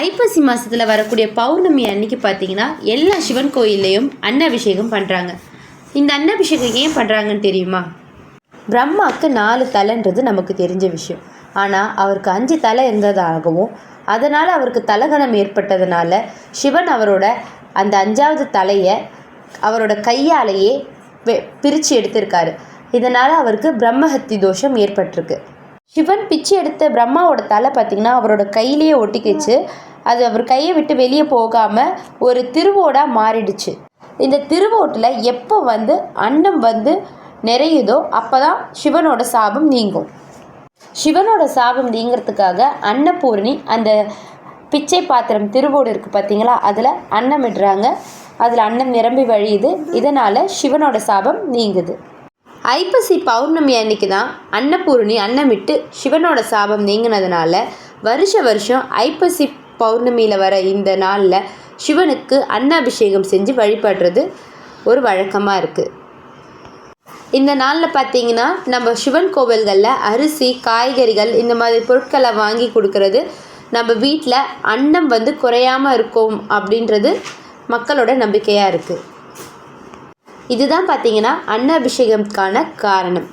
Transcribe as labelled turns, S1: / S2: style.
S1: ஐப்பசி மாதத்தில் வரக்கூடிய பௌர்ணமி அன்னைக்கு பார்த்தீங்கன்னா எல்லா சிவன் கோயில்லையும் அன்னாபிஷேகம் பண்ணுறாங்க இந்த அன்னாபிஷேகம் ஏன் பண்ணுறாங்கன்னு தெரியுமா? பிரம்மாவுக்கு நாலு தலைன்றது நமக்கு தெரிஞ்ச விஷயம். ஆனால் அவருக்கு அஞ்சு தலை இருந்ததாகவும் அதனால் அவருக்கு தலகணம் ஏற்பட்டதுனால சிவன் அவரோட அந்த அஞ்சாவது தலையை அவரோட கையாலேயே பிரித்து எடுத்திருக்காரு. இதனால் அவருக்கு பிரம்மஹத்தி தோஷம் ஏற்பட்டிருக்கு. சிவன் பிச்சை எடுத்த பிரம்மாவோட தலை பார்த்திங்கன்னா அவரோட கையிலேயே ஒட்டிக்கிச்சு. அது அவர் கையை விட்டு வெளியே போகாமல் ஒரு திருவோடாக மாறிடுச்சு. இந்த திருவோட்டில் எப்போ வந்து அன்னம் வந்து நிறையுதோ அப்போ தான் சிவனோட சாபம் நீங்கும். சிவனோட சாபம் நீங்கிறதுக்காக அன்னபூரணி அந்த பிச்சை பாத்திரம் திருவோடு இருக்குது பார்த்தீங்களா அதில் அன்னம் இடுறாங்க அதில் அன்னம் நிரம்பி வழியுது. இதனால் சிவனோட சாபம் நீங்குது. ஐப்பசி பௌர்ணமி அன்னைக்கு தான் அன்னபூரணி அன்னமிட்டு சிவனோட சாபம் நீங்கினதுனால வருஷ வருஷம் ஐப்பசி பௌர்ணமியில் வர இந்த நாளில் சிவனுக்கு அன்னாபிஷேகம் செஞ்சு வழிபடுறது ஒரு வழக்கமாக இருக்குது இந்த நாளில் பார்த்தீங்கன்னா நம்ம சிவன் கோவில்களில் அரிசி காய்கறிகள் இந்த மாதிரி பொருட்களை வாங்கி கொடுக்கறது நம்ம வீட்டில் அன்னம் வந்து குறையாமல் இருக்கும் அப்படின்றது மக்களோட நம்பிக்கையாக இருக்குது இதுதான் பார்த்தீங்கன்னா அன்னாபிஷேகம்கான காரணம்.